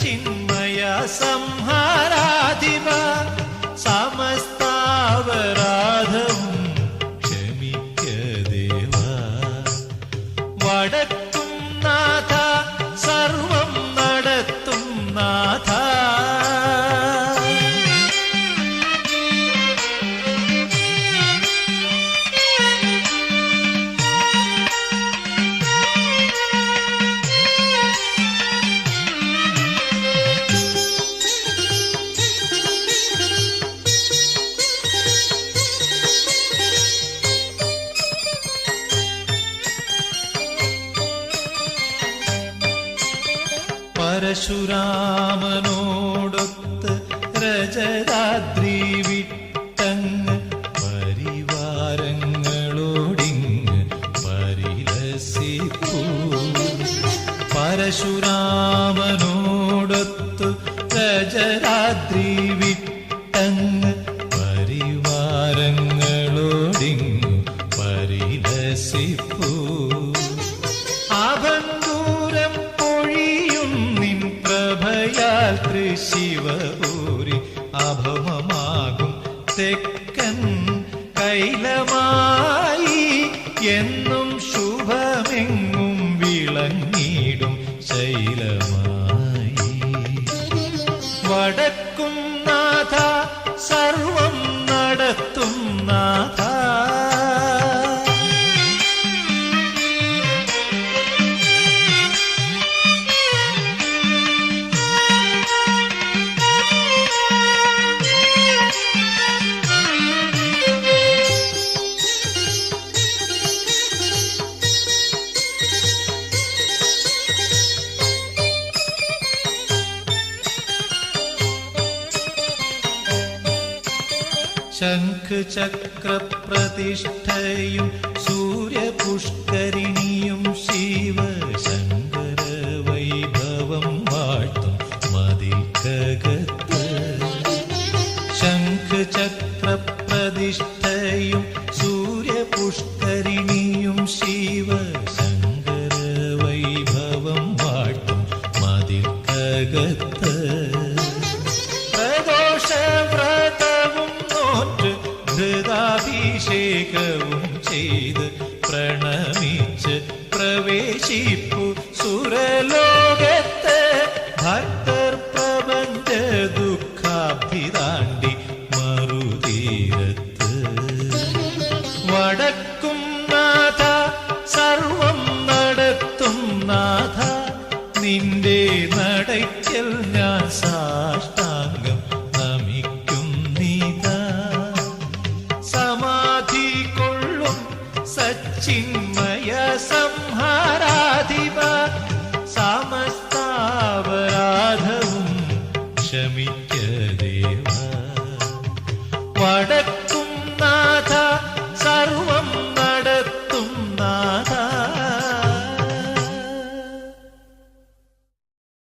चिन्मय संहाराधिवा समस्तावराधम् क्षमित्य देवा वडक പരശുരാമനോടൊത്ത് രജരാദ്രി വിട്ടങ്ങ് പരിവാരങ്ങളോടിങ്ങ് പരിലസിപ്പൂ പരശുരാമനോടൊത്ത് രജരാദ്രി വിട്ടങ്ങ് തൃശിവപൂരി അഭമമാകും തെക്കൻ കൈലമായി എന്നും ശുഭമെങ്ങും വിളങ്ങിടും ശൈലമായി. വടക്കും നാഥ സർവം നടത്തും നാഥ ശംഖ് ചക്ര പ്രതിഷ്ഠയും സൂര്യപുഷ്കരിണിയും ശിവ ശങ്കര വൈഭവം വാഴ്ത്തും മതിക്കകത്ത് ശംഖ് ചക്ര പ്രതിഷ്ഠയും സൂര്യപുഷ്കരിണിയും ശിവ ശങ്കര വൈഭവം വാഴ്ത്തും മതിക്കകത്ത് love.